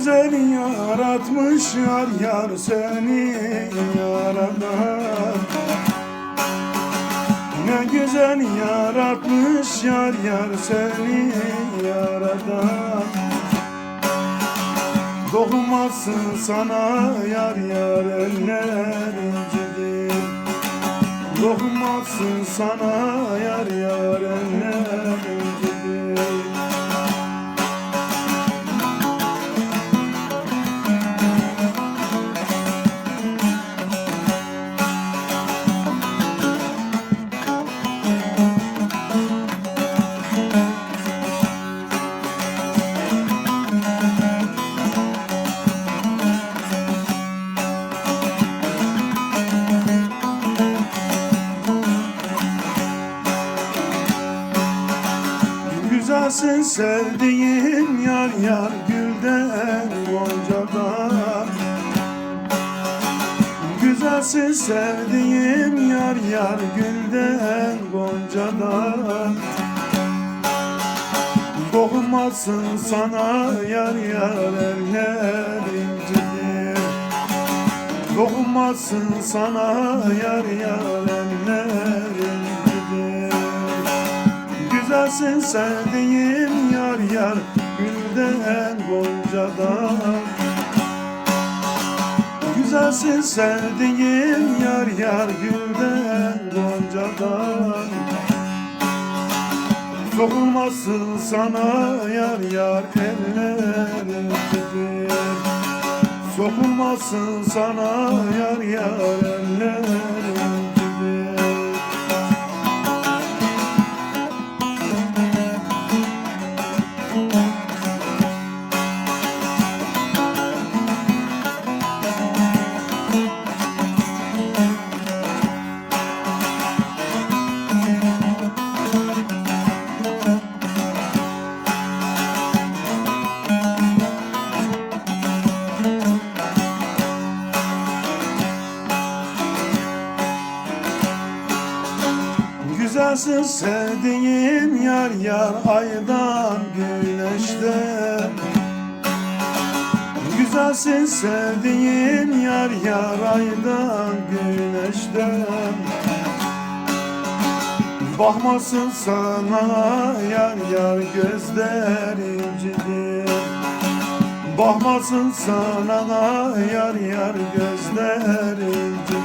güzel yaratmış yar yar seni yaradan Ne güzel yaratmış yar yar seni yaradan Dokunmasın sana yar yar eller incidir Dokunmasın sana Güzelsin sevdiğim yar yar gülden goncadan Güzelsin sevdiğim yar yar gülden goncadan Dokunmasın sana yar yar eller incidir. Dokunmasın sana yar yar eller incidir Güzelsin sevdiğim yar yar Gülden goncadan Güzelsin sevdiğim yar yar Gülden goncadan Sokulmasın sana yar yar ellerim Sokulmasın sana yar yar ellerim Güzelsin sevdiğim yar yar aydan güneşten Güzelsin sevdiğim yar yar aydan güneşten Bakmasın sana yar yar gözler incidir Bakmasın sana yar yar gözler incidir